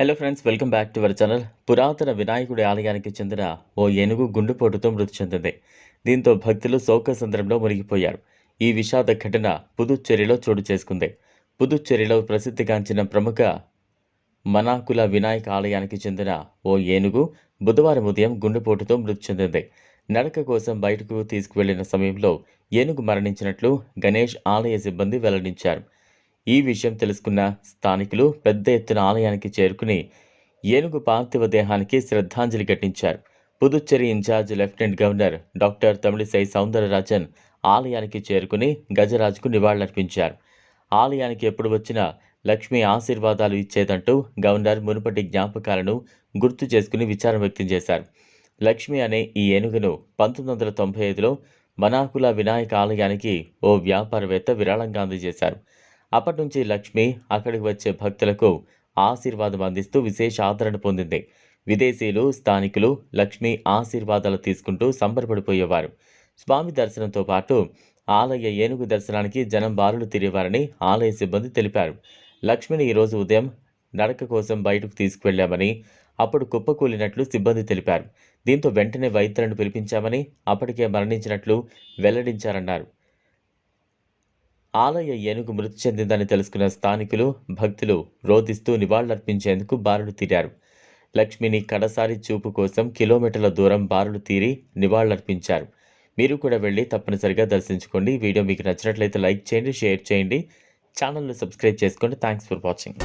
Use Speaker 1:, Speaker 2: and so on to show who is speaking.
Speaker 1: Hello friends welcome back to our channel పురాతన వినాయకుడి ఆలయానికి చెందిన ఓ ఏనుగు గుండెపోటుతో మృతి చెందింది. దీంతో భక్తులు శోకసంద్రంలో మునిగిపోయారు. ఈ విషాద ఘటన పుదుచ్చేరిలో చోటు చేసుకుంది. పుదుచ్చేరిలో ప్రసిద్ధిగాంచిన ప్రముఖ మనాకుల వినాయక ఆలయానికి చెందిన ఓ ఏనుగు బుధవారం ఉదయం గుండెపోటుతో మృతి చెందింది. నడక కోసం బయటకు తీసుకువెళ్ళిన సమయంలో ఏనుగు మరణించినట్లు గణేష్ ఆలయ సిబ్బంది వెల్లడించారు. ఈ విషయం తెలుసుకున్న స్థానికులు పెద్ద ఎత్తున ఆలయానికి చేరుకుని ఏనుగు పార్థివ దేహానికి శ్రద్ధాంజలి ఘటించారు. Puducherry incharge lieutenant governor doctor Tamilisai Soundararajan ఆలయానికి చేరుకుని గజరాజుకు నివాళులర్పించారు. ఆలయానికి ఎప్పుడు వచ్చినా లక్ష్మి ఆశీర్వాదాలు ఇచ్చేదంటూ గవర్నర్ మునుపటి జ్ఞాపకాలను గుర్తు చేసుకుని విచారం వ్యక్తం చేశారు. లక్ష్మి అనే ఈ ఏనుగును పంతొమ్మిది వందల తొంభై ఐదులో మనాకుల వినాయక ఆలయానికి ఓ వ్యాపారవేత్త విరాళంగా అందజేశారు. అప్పటి నుంచి లక్ష్మి అక్కడికి వచ్చే భక్తులకు ఆశీర్వాదం అందిస్తూ విశేష ఆదరణ పొందింది. విదేశీయులు స్థానికులు లక్ష్మి ఆశీర్వాదాలు తీసుకుంటూ సంబరపడిపోయేవారు. స్వామి దర్శనంతో పాటు ఆలయ ఏనుగు దర్శనానికి జనం బారులు తిరిగేవారని ఆలయ సిబ్బంది తెలిపారు. లక్ష్మిని ఈరోజు ఉదయం నడక కోసం బయటకు తీసుకువెళ్ళామని అప్పుడు కుప్పకూలినట్లు సిబ్బంది తెలిపారు. దీంతో వెంటనే వైద్యులను పిలిపించామని అప్పటికే మరణించినట్లు వెల్లడించారన్నారు. ఆలయ ఏనుగు మృతి చెందిందని తెలుసుకున్న స్థానికులు భక్తులు రోధిస్తూ నివాళులర్పించేందుకు బారులు తీరారు. లక్ష్మిని కడసారి చూపు కోసం కిలోమీటర్ల దూరం బారులు తీరి నివాళులర్పించారు. మీరు కూడా వెళ్ళి తప్పనిసరిగా దర్శించుకోండి. వీడియో మీకు నచ్చినట్లయితే లైక్ చేయండి షేర్ చేయండి. ఛానల్ను సబ్స్క్రైబ్ చేసుకోండి. Thanks for watching.